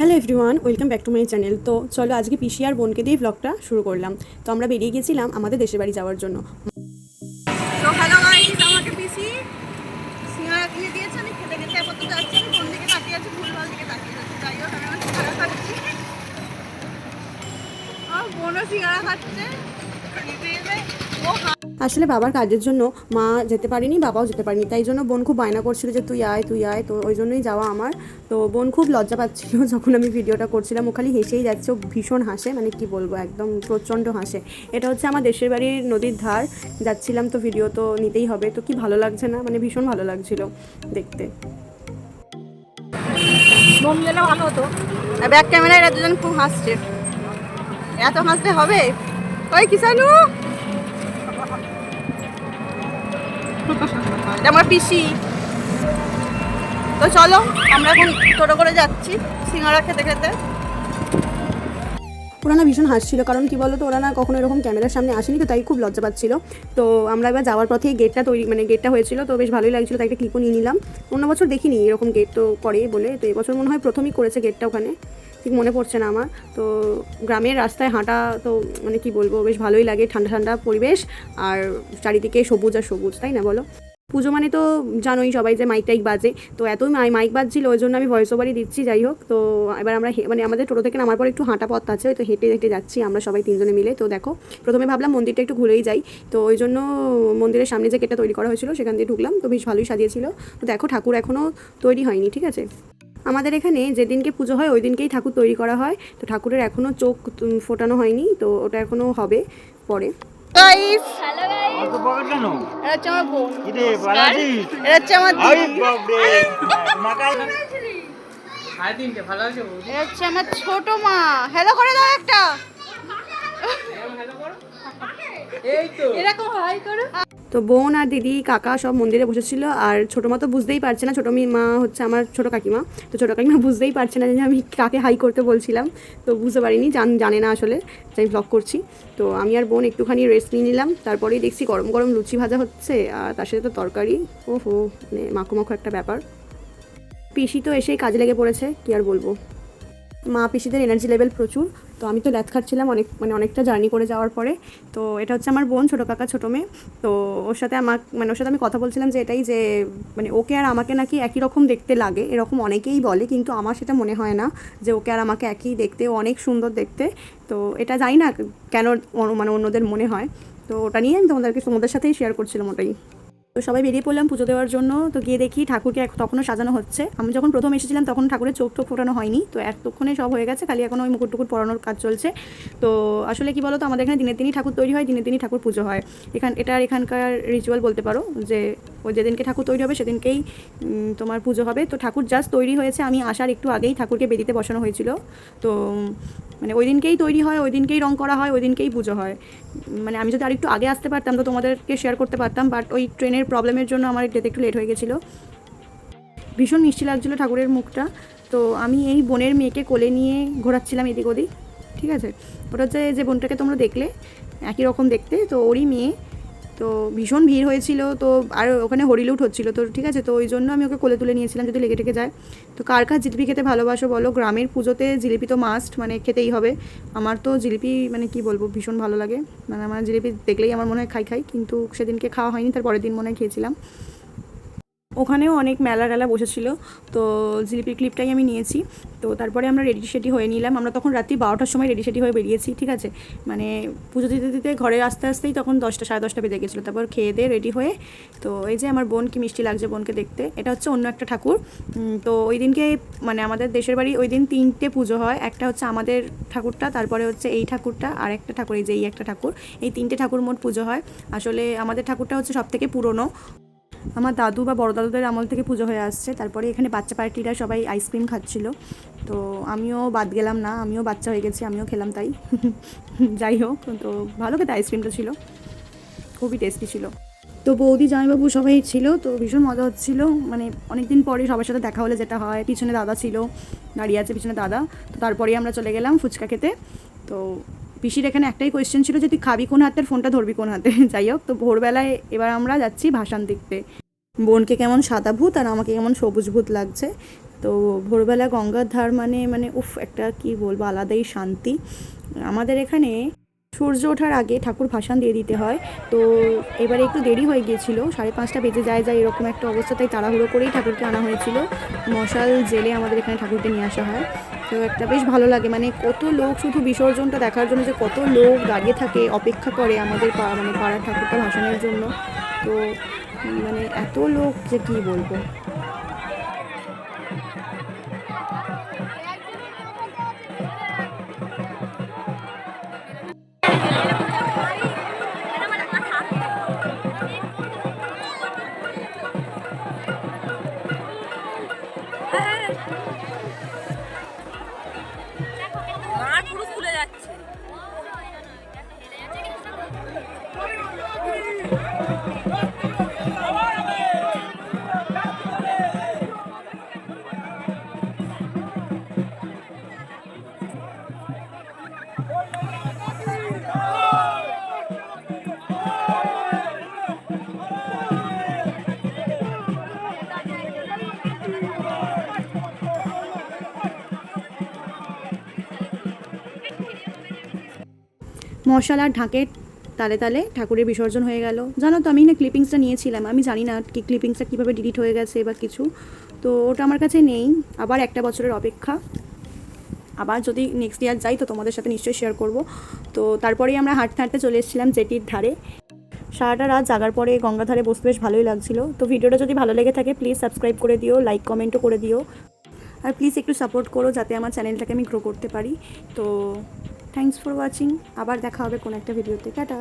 Hello everyone welcome back to my channel তো চলো আজকে পিসি আর বোনকে দিয়ে ব্লগটা শুরু করলাম। তো আমরা বেরিয়ে গেছিলাম আমাদের দেশের বাড়ি যাওয়ার জন্য। আসলে বাবার কাজের জন্য মা যেতে পারেনি, বাবাও যেতে পারেনি। তাই জন্য বোন খুব বায়না করছিল যে তুই আয় তুই আয়। তো ওই জন্যই যাওয়া আমার। তো বোন খুব লজ্জা পাচ্ছিল যখন আমি ভিডিওটা করছিলাম। ও খালি হেসেই যাচ্ছে। ভীষণ হাসে। মানে কি বলব, একদম প্রচণ্ড হাসে। এটা হচ্ছে আমার দেশের বাড়ির নদীর ধার। যাচ্ছিলাম তো ভিডিও তো নিতেই হবে। তো কি ভালো লাগছে না? মানে ভীষণ ভালো লাগছিল দেখতে। গেলে ভালো হতো ব্যাক ক্যামেরায় এরা দুজন খুব হাসছে। এত হাসতে হবে? ওই কিষানু? এটা আমার পিসি। তো চলো, আমরা এখন টোটো করে যাচ্ছি, সিঙ্গারা খেতে খেতে। ওরা না ভীষণ হাসছিল, কারণ কি বলতো, ওরা না কখনো এরকম ক্যামেরার সামনে আসেনি, তো তাই খুব লজ্জা পাচ্ছিল। তো আমরা এবার যাওয়ার পথেই গেটটা তৈরি মানে গেটটা হয়েছিল, তো বেশ ভালোই লাগছিল, তাই একটা ক্লিপও নিয়ে নিলাম। অন্য বছর দেখিনি এরকম গেট তো করে বলে, তো এবছর মনে হয় প্রথমই করেছে গেটটা ওখানে। ঠিক মনে পড়ছে না আমার। তো গ্রামের রাস্তায় হাঁটা তো মানে কি বলব, বেশ ভালোই লাগে ঠান্ডা ঠান্ডা পরিবেশ আর চারিদিকে সবুজ আর সবুজ, তাই না বলো? পুজো মানে তো জানোই সবাই যে মাইক টাইক বাজে। তো এতই মাই মাইক বাজছিল, ওই জন্য আমি ভয়েস ওভারই দিচ্ছি, যাই হোক। তো এবার আমরা মানে আমাদের টোটো থেকে নামার পর একটু হাঁটা পথ আছে, তো হেঁটে হেঁটে যাচ্ছি আমরা সবাই তিনজনে মিলে। তো দেখো, প্রথমে ভাবলাম মন্দিরটা একটু ঘুরেই যাই। তো ওই জন্য মন্দিরের সামনে যে গেটটা তৈরি করা হয়েছিল, সেখান দিয়ে ঢুকলাম। তো বেশ ভালোই সাজিয়েছিল। তো দেখো ঠাকুর এখনও তৈরি হয়নি, ঠিক আছে? আমাদের এখানে যেদিনকে পুজো হয় ওই দিনকেই ঠাকুর তৈরি করা হয়। তো ঠাকুরের এখনও চোখ ফোটানো হয়নি তো ওটা এখনও হবে পরে। কিরে ছোট মা। হ্যালো করে দাও একটা। এরকম হাই করো। তো বোন আর দিদি কাকা সব মন্দিরে বসেছিল আর ছোটো মা তো বুঝতেই পারছে না ছোটো মা হচ্ছে আমার ছোটো কাকিমা। তো ছোটো কাকিমা বুঝতেই পারছে না যে আমি কাকে হাই করতে বলছিলাম। তো বুঝতে পারিনি জান জানে না আসলে যে আমি ব্লগ করছি। তো আমি আর বোন একটুখানি রেস্ট নিয়ে নিলাম তারপরেই দেখছি গরম গরম লুচি ভাজা হচ্ছে আর তার সাথে তো তরকারি। ও হো মানে মাখো মাখো একটা ব্যাপার। পিসি তো এসেই কাজে লেগে পড়েছে কি আর বলব। মা পিসিদের এনার্জি লেভেল প্রচুর, তো আমি তো ল্যাথ খাচ্ছিলাম অনেক মানে অনেকটা জার্নি করে যাওয়ার পরে। তো এটা হচ্ছে আমার বোন, ছোটো কাকা, ছোটো মেয়ে। তো ওর সাথে আমার মানে ওর সাথে আমি কথা বলছিলাম যে এটাই যে মানে ওকে আর আমাকে নাকি একই রকম দেখতে লাগে, এরকম অনেকেই বলে, কিন্তু আমার সেটা মনে হয় না যে ওকে আর আমাকে একই দেখতে অনেক সুন্দর দেখতে। তো এটা জানি না কেন মানে অন্যদের মনে হয়। তো ওটা নিয়ে আমি তোমাদেরকে, তোমাদের সাথেই শেয়ার করছিলাম ওটাই। তো সবাই বেরিয়ে পড়লাম পুজো দেওয়ার জন্য। তো গিয়ে দেখি ঠাকুরকে তখনও সাজানো হচ্ছে। আমি যখন প্রথম এসেছিলাম তখন ঠাকুরের চোখ টোক ফোটানো হয়নি। তো এতক্ষণে সব হয়ে গেছে, খালি এখন ওই মুকুট টুকুর পরানোর কাজ চলছে। তো আসলে কি তো আমাদের এখানে দিনের দিনই ঠাকুর তৈরি হয়, দিনের দিনই ঠাকুর পুজো হয়। এখান এটা এখানকার রিচুয়াল বলতে পারো যে ওই যেদিনকে ঠাকুর তৈরি হবে সেদিনকেই তোমার পুজো হবে। তো ঠাকুর জাস্ট তৈরি হয়েছে, আমি আসার একটু আগেই ঠাকুরকে বেদিতে বসানো হয়েছিল। তো মানে ওই দিনকেই তৈরি হয়, ওই দিনকেই রং করা হয়, ওই দিনকেই পুজো হয়। মানে আমি যদি আরেকটু আগে আসতে পারতাম তো তোমাদেরকে শেয়ার করতে পারতাম বাট ওই ট্রেনের প্রবলেমের জন্য আমার যেতে একটু লেট হয়ে গেছিল। ভীষণ মিষ্টি লাগছিল ঠাকুরের মুখটা। তো আমি এই বোনের মেয়েকে কোলে নিয়ে ঘোরাচ্ছিলাম এদিক ওদিক ঠিক আছে? ওটা হচ্ছে যে বোনটাকে তোমরা দেখলে, একই রকম দেখতে। তো ওরই মেয়ে তো ভীষণ ভিড় হয়েছিল, তো আর ওখানে হরিলুট হচ্ছিল, তো ঠিক আছে, তো ওই জন্য আমি ওকে কোলে তুলে নিয়েছিলাম যদি লেগে টেকে যায়। তো কার কার জিলিপি খেতে ভালোবাসো বলো? গ্রামের পুজোতে জিলিপি তো মাস্ট মানে খেতেই হবে। আমার তো জিলিপি মানে কি বলব, ভীষণ ভালো লাগে। মানে আমার জিলিপি দেখলেই আমার মনে হয় খাই খাই, কিন্তু সেদিনকে খাওয়া হয়নি, তার পরের দিন মনে হয় খেয়েছিলাম। ওখানেও অনেক মেলা টেলা বসেছিল। তো জিলিপির ক্লিপটাই আমি নিয়েছি। তো তারপরে আমরা রেডি সেটি হয়ে নিলাম। আমরা তখন রাত্রি বারোটার সময় রেডি সেটি হয়ে বেরিয়েছি, ঠিক আছে? মানে পুজো দিতে দিতে ঘরে আসতে আসতেই তখন দশটা, সাড়ে দশটা বেজে গেছিল। তারপর খেয়ে দিয়ে রেডি হয়ে তো এই যে আমার বোন কি মিষ্টি লাগছে বোনকে দেখতে, এটা হচ্ছে অন্য একটা ঠাকুর। তো ওই দিনকে মানে আমাদের দেশের বাড়ি ওই দিন তিনটে পুজো হয়। একটা হচ্ছে আমাদের ঠাকুরটা, তারপরে হচ্ছে এই ঠাকুরটা, আর একটা ঠাকুর, এই যে এই একটা ঠাকুর। এই তিনটে ঠাকুর মোট পুজো হয়। আসলে আমাদের ঠাকুরটা হচ্ছে সব থেকে পুরনো। আমার দাদু বা বড় দাদুদের আমল থেকে পুজো হয়ে আসছে। তারপরে এখানে বাচ্চা পার্টিরা সবাই আইসক্রিম খাচ্ছিল। তো আমিও বাদ গেলাম না, আমিও বাচ্চা হয়ে গেছি, আমিও খেলাম তাই। যাই হোক, তো ভালো খেতে আইসক্রিমটা ছিল। খুবই টেস্টি ছিল। তো বৌদি, জামাইবাবু সবাই ছিল, তো ভীষণ মজা হচ্ছিল। মানে অনেক দিন পরে সবার সাথে দেখা হলে যেটা হয়, পিছনে দাদা ছিল, দাঁড়িয়ে আছে পিছনে দাদা। তো তারপরেই আমরা চলে গেলাম ফুচকা খেতে। তো পিসির এখানে একটাই কোয়েশ্চেন ছিল যে, তুই খাবি কোন হাতের? ফোনটা ধরবি কোন হাতে যাই হোক, তো ভোরবেলায় এবার আমরা যাচ্ছি ভাসান দেখতে। বোনকে কেমন সাদা ভূত আর আমাকে কেমন সবুজ ভূত লাগছে। তো ভোরবেলা গঙ্গার ধার মানে মানে উফ, একটা কি বলব, আলাদাই শান্তি। আমাদের এখানে সূর্য ওঠার আগে ঠাকুর ভাসান দিয়ে দিতে হয়। তো এবারে একটু দেরি হয়ে গিয়েছিল, সাড়ে পাঁচটা বেজে যায় যায় এরকম একটা অবস্থা, তাই তাড়াহুড়ো করেই ঠাকুরকে আনা হয়েছিল। মশাল জেলে আমাদের এখানে ঠাকুরকে নিয়ে আসা হয়। তো একটা বেশ ভালো লাগে। মানে কত লোক শুধু বিসর্জনটা দেখার জন্য যে কত লোক দাঁড়িয়ে থাকে, অপেক্ষা করে আমাদের পা- মানে পাড়ার ঠাকুরটা ভাসানোর জন্য। তো মানে এত লোক যে কী বলব? মশাল ঢাকের তালে তালে ঠাকুরের বিসর্জন হয়ে গেল। জানো তো, আমি না ক্লিপিংসটা নিয়েছিলাম। আমি জানি না কি ক্লিপিংসটা কীভাবে ডিলিট হয়ে গেছে বা কিছু। তো ওটা আমার কাছে নেই। আবার একটা বছরের অপেক্ষা। আবার যদি নেক্সট ইয়ার যাই তো তোমাদের সাথে নিশ্চয়ই শেয়ার করব। তো তারপরেই আমরা হাঁটতে হাঁটতে চলে এসেছিলাম জেটির ধারে। সারাটা রাত জাগার পরে গঙ্গা ধারে বসতে বেশ ভালোই লাগছিল। তো ভিডিওটা যদি ভালো লেগে থাকে প্লিজ সাবস্ক্রাইব করে দিও লাইক কমেন্টও করে দিও। আর প্লিজ একটু সাপোর্ট করো, যাতে আমার চ্যানেলটাকে আমি গ্রো করতে পারি। তো থ্যাংকস ফর ওয়াচিং আবার দেখা হবে কোনো একটা ভিডিওতে টাটা।